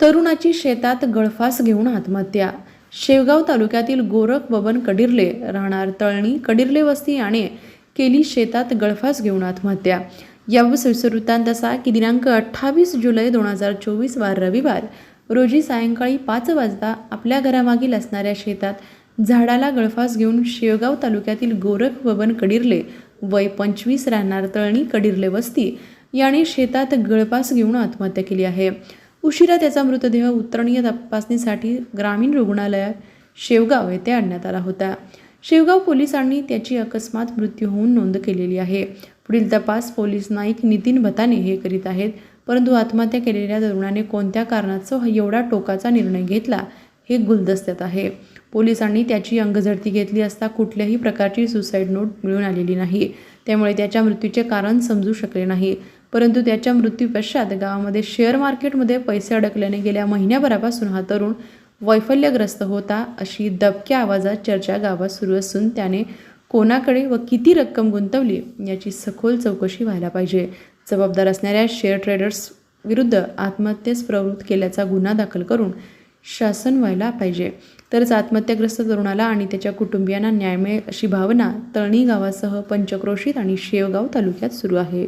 तरुणाची शेतात गळफास घेऊन आत्महत्या. शेवगाव तालुक्यातील गोरख बबन कडिर्ले राहणार तळणी कडिर्ले वस्ती याने केली शेतात गळफास घेऊन आत्महत्या. यावर वृत्तांत असा की दिनांक अठ्ठावीस जुलै दोन हजार चोवीस वार रविवार रोजी सायंकाळी पाच वाजता आपल्या घरामागील असणाऱ्या शेतात झाडाला गळफास घेऊन शेवगाव तालुक्यातील गोरख बबन कडिर्ले वय पंचवीस राहणार तळणी कडिर्ले वस्ती याने शेतात गळफास घेऊन आत्महत्या केली आहे. उशिरा त्याचा मृतदेह उत्तरणीय तपासणीसाठी ग्रामीण रुग्णालयात शेवगाव येथे आणण्यात आला होता. शेवगाव पोलिसांनी त्याची अकस्मात मृत्यू होऊन नोंद केलेली आहे. पुढील तपास पोलीस नाईक नितीन भताने हे करीत आहेत. परंतु आत्महत्या केलेल्या तरुणाने कोणत्या कारणास्तव एवढा टोकाचा निर्णय घेतला हे गुलदस्त्यात आहे. पोलिसांनी त्याची अंगझडती घेतली असता कुठल्याही प्रकारची सुसाईड नोट मिळून आलेली नाही. त्यामुळे त्याच्या मृत्यूचे कारण समजू शकले नाही. परंतु त्याच्या मृत्यूपश्चात गावामध्ये शेअर मार्केटमध्ये पैसे अडकल्याने गेल्या महिन्याभरापासून हा तरुण वैफल्यग्रस्त होता अशी दबक्या आवाजात चर्चा गावात सुरू असून त्याने कोणाकडे व किती रक्कम गुंतवली याची सखोल चौकशी व्हायला पाहिजे. जबाबदार असणाऱ्या शेअर ट्रेडर्स विरुद्ध आत्महत्येस प्रवृत्त केल्याचा गुन्हा दाखल करून शासन व्हायला पाहिजे. तरच आत्महत्याग्रस्त तरुणाला आणि त्याच्या कुटुंबियांना न्याय मिळेल अशी भावना तळणी गावासह पंचक्रोशीत आणि शेवगाव तालुक्यात सुरू आहे.